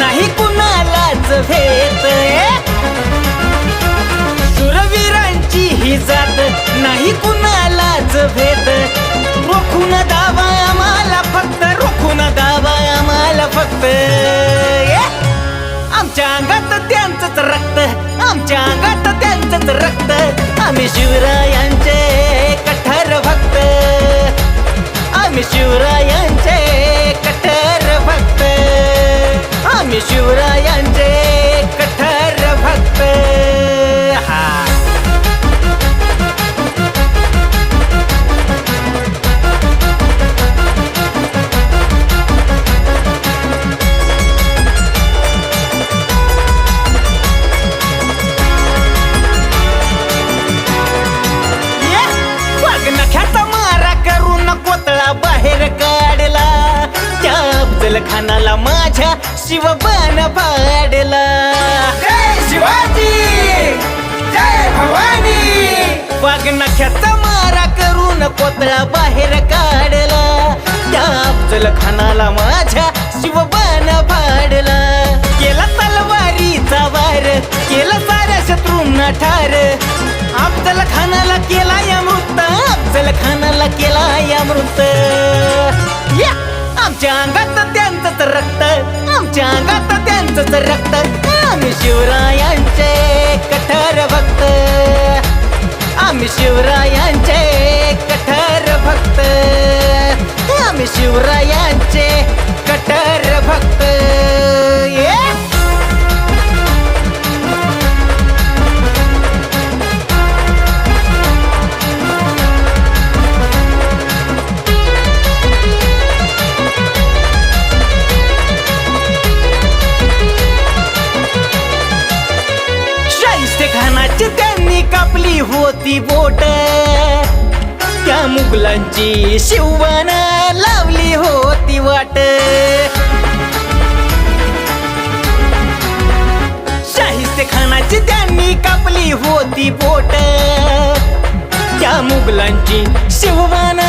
नाही कुणालाच भेट सुरवीरांची ही जात नाही कुणालाच भेट. रोखून दावा आम्हाला फक्त रोखून दावा आम्हाला फक्त आमच्या अंगात त्यांचंच रक्त आमच्या अंगात त्यांचंच रक्त. आम्ही शिवरायांचे कठार भक्त. आम्ही शिवरायांचे आम्ही शिवरायांचे कठार भक्त हा ये! वाघ मारा करून कोतळा बाहेर काढला त्या अफजल खानाला माझ्या शिवबान पाडला. जय शिवाजी जय भवानी. वाघ नख्याचा मारा करून कोतळा बाहेर काढला. त्या अफजल खानाला माझ्या शिवबान पाडला. केला तलवारीचा वार केला साऱ्या शत्रूंना ठार. अफजल खानाला केला या मृत अफजल खानाला केला या मृत. या! आमच्या अंगात अंगात रक्त आम्ही शिवरायांचे कठर भक्त. आम्ही शिवराय होती बोट. त्या मुघलांची शिवण लावली होती वाट. शाहिस्ते खानाची त्यांनी कापली होती बोट. त्या मुघलांची शिवण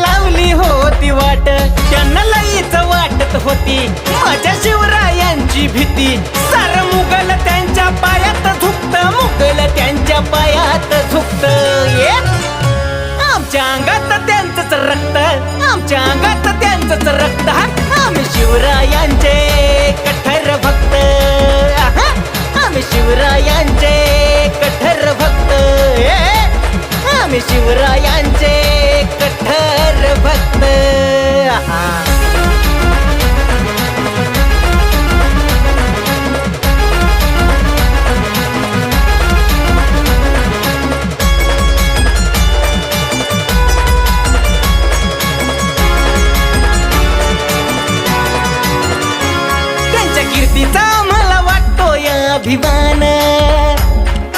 लावली होती वाट. त्यांना लईच वाटत होती माझ्या शिवरायांची भीती. सार मुघल त्यांच्या पायात झुकत मुघल त्यांच्या पायात झुकत ये. आमच्या अंगात त्यांचंच रक्त आमच्या अंगात त्यांचंच रक्त. आम्ही शिवरायांचे कठर भक्त. आहा! आम्ही शिवरायांचे कठर भक्त. आम्ही शिवरायांचे कठर भक्त.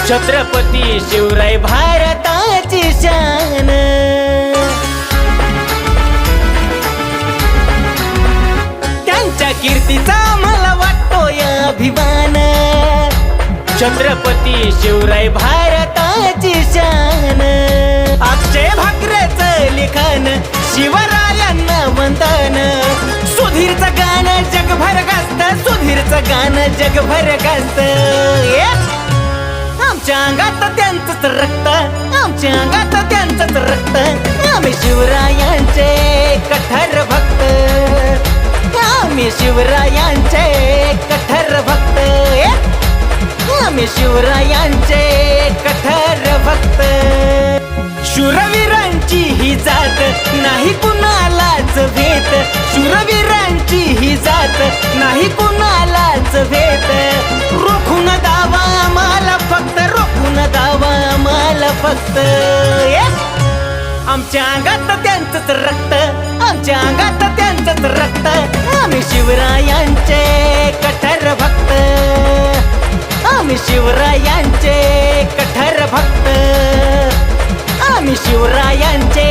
छत्रपती शिवराय भारताची शान. त्यांच्या कीर्तीचा मला वाटतोय अभिमान. छत्रपती शिवराय भारताची शान. अक्षय भाकरेच लिखाण शिवरायांना वंदन. सुधीरचं गाणं जगभर गाजत सुधीरचं गाणं जगभर गाजत. त्यांचंच रक्त. आमच्या अंगात त्यांचंच रक्त. आम्ही शिवरायांचे कठर भक्त. आम्ही शिवरायांचे कठर भक्त. आम्ही शिवरायांचे कठर भक्त. शूरवीरांची ही जात नाही कुणालाच भेट. शूरवीरांची ही जात नाही कुणालाच भेट. रोखून दावा ये! आमच्या अंगात त्यांचंच रक्त. आमच्या अंगात त्यांचंच रक्त. आम्ही शिवरायांचे कठर भक्त. आम्ही शिवरायांचे कठर भक्त. आम्ही शिवरायांचे